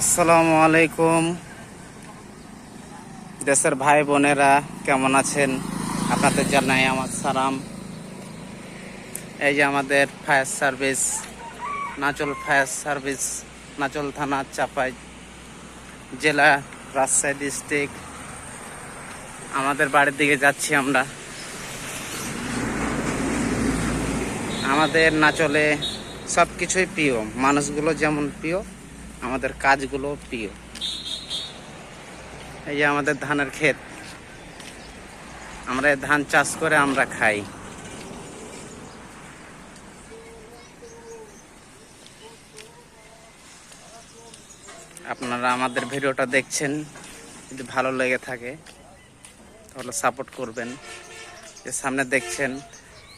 আসসালামু আলাইকুম। দেশের ভাই বোনেরা, কেমন আছেন? আপনাদের জানাই আমার সালাম। এই যে আমাদের fire service Nachol fire service Nachol থানা চাপাই জেলা রাজশাহী ডিস্ট্রিক্ট। আমাদের বাড়ির দিকে যাচ্ছি আমরা। আমাদের নাচলে সব কিছুই প্রিয়, মানুষগুলো যেমন প্রিয় আমাদের কাজগুলো প্রিয়। এই যে আমাদের ধানের ক্ষেত। আমরা ধান চাষ করে আমরা খাই। আপনারা আমাদের ভিডিওটা দেখছেন, যদি ভালো লেগে থাকে, তাহলে সাপোর্ট করবেন। যে সামনে দেখছেন,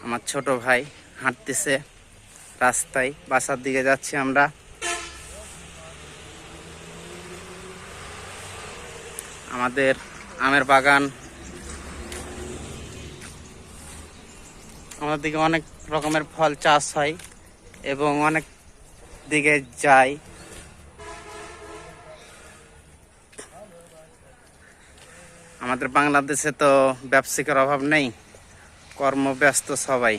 আমার ছোট ভাই হাঁটতেছে রাস্তায়, বাসার দিকে যাচ্ছি আমরা। আমাদের আমের বাগান। আমাদের দিকে অনেক রকমের ফল চাষ হয় এবং অনেক দিকে যাই আমাদের বাংলাদেশে তো ব্যবসায়িকের অভাব নেই, কর্মব্যস্ত সবাই।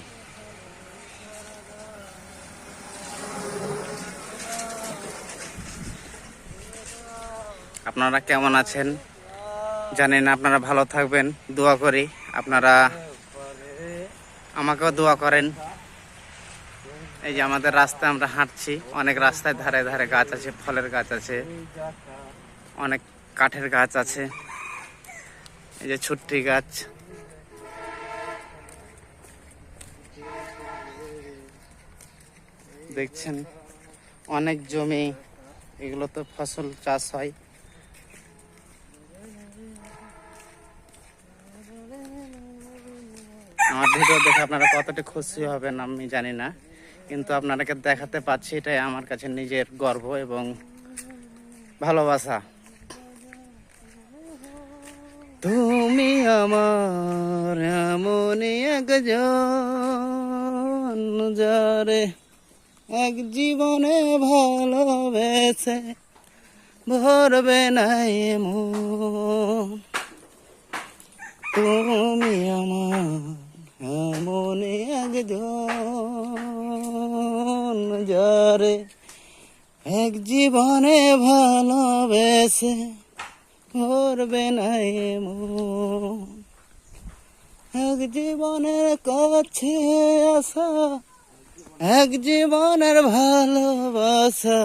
আপনারা কেমন আছেন? জানেন, আপনারা ভালো থাকবেন, দোয়া করি। আপনারা আমাকেও দোয়া করেন। এই যে আমাদের রাস্তায় আমরা হাঁটছি, অনেক রাস্তায় ধারে ধারে গাছ আছে, ফলের গাছ আছে, অনেক কাঠের গাছ আছে। এই যে ছুট্টি গাছ। দেখছেন, অনেক জমি এগুলো তো ফসল চাষ হয় আমার ভিডিও দেখে আপনারা কতটা খুশি হবেন আমি জানি না, কিন্তু আপনাদেরকে দেখাতে পাচ্ছি এটাই আমার কাছে নিজের গর্ব এবং ভালোবাসা। তুমি আমার এমন একজন যারে এক জীবনে ভালোবেসে ভরবে নাই মন তুমি যারে এক জীবনে ভালোবেসে করবে মো এক জীবনের কাছে আসা এক জীবনের ভালোবাসা